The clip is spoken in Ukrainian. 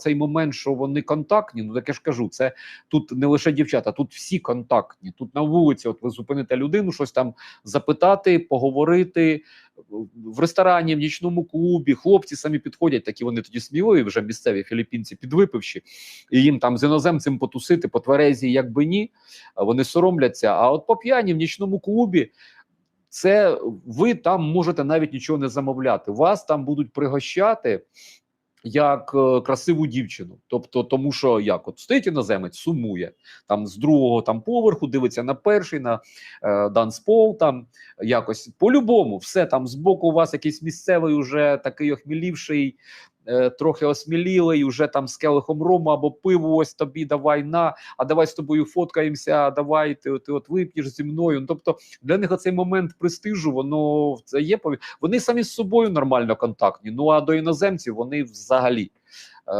цей момент, що вони контактні, ну так я ж кажу, це тут не лише дівчата, тут всі контактні. Тут на вулиці, от ви зупините людину, щось там запитати, поговорити в ресторані, в нічному клубі. Хлопці самі підходять, такі вони тоді сміливі, вже місцеві філіппінці підвипивші, і їм там з іноземцем потусити по тверезі, якби ні. Вони соромляться. А от по п'яні в нічному клубі. Це ви там можете навіть нічого не замовляти. Вас там будуть пригощати як е, красиву дівчину. Тобто, тому що як от стоїть іноземець, сумує там з другого там поверху, дивиться на перший, на е, данспол, там якось по-любому, все там збоку у вас якийсь місцевий, уже такий охмілівший. Е, Трохи осмілілий, уже там з келихом рому або пиво, ось тобі давай на, а давай з тобою фоткаємося, давай ти, ти от вип'єш зі мною. Ну, тобто для них оцей момент престижу, воно це є Вони самі з собою нормально контактні. Ну а до іноземців вони взагалі. Е,